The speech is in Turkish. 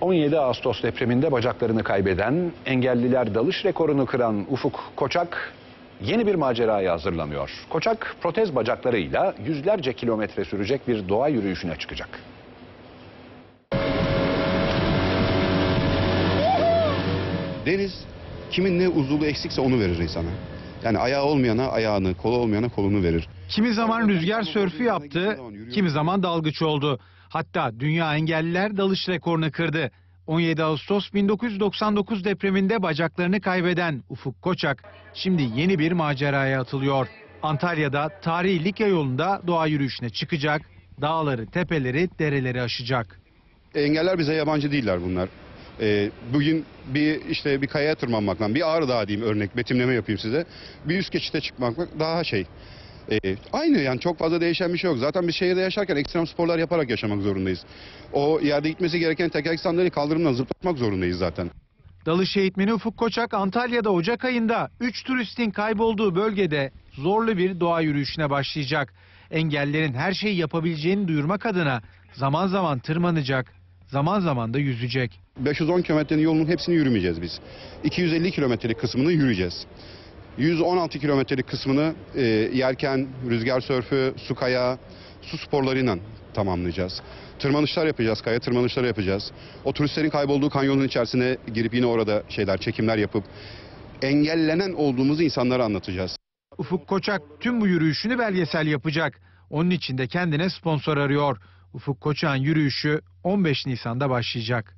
17 Ağustos depreminde bacaklarını kaybeden, engelliler dalış rekorunu kıran Ufuk Koçak yeni bir maceraya hazırlanıyor. Koçak protez bacaklarıyla yüzlerce kilometre sürecek bir doğa yürüyüşüne çıkacak. Deniz kimin ne uzuvlu eksikse onu verir insana. Yani ayağı olmayana ayağını, kolu olmayana kolunu verir. Kimi zaman rüzgar sörfü yaptı, kimi zaman dalgıç oldu. Hatta Dünya Engelliler Dalış rekorunu kırdı. 17 Ağustos 1999 depreminde bacaklarını kaybeden Ufuk Koçak şimdi yeni bir maceraya atılıyor. Antalya'da tarihi Likya yolunda doğa yürüyüşüne çıkacak, dağları, tepeleri, dereleri aşacak. Engeller bize yabancı değiller bunlar. Ee, bugün bir işte bir kayaya tırmanmakla, bir ağrı dağı diyeyim örnek, betimleme yapayım size. Bir üst geçite çıkmak daha şey. Ee, aynı yani çok fazla değişen bir şey yok. Zaten biz şehirde yaşarken ekstrem sporlar yaparak yaşamak zorundayız. O yerde gitmesi gereken tekerlek sandalyeyi kaldırımdan zıplatmak zorundayız zaten. Dalış eğitmeni Ufuk Koçak Antalya'da Ocak ayında 3 turistin kaybolduğu bölgede zorlu bir doğa yürüyüşüne başlayacak. Engellerin her şeyi yapabileceğini duyurmak adına zaman zaman tırmanacak, zaman zaman da yüzecek. 510 kilometrenin yolunun hepsini yürümeyeceğiz biz. 250 kilometrelik kısmını yürüyeceğiz. 116 kilometrelik kısmını e, yelken, rüzgar sörfü, su kayağı, su sporlarıyla tamamlayacağız. Tırmanışlar yapacağız, kaya tırmanışları yapacağız. O turistlerin kaybolduğu kanyonun içerisine girip yine orada şeyler, çekimler yapıp engellenen olduğumuzu insanlara anlatacağız. Ufuk Koçak tüm bu yürüyüşünü belgesel yapacak. Onun için de kendine sponsor arıyor. Ufuk Koçak'ın yürüyüşü 15 Nisan'da başlayacak.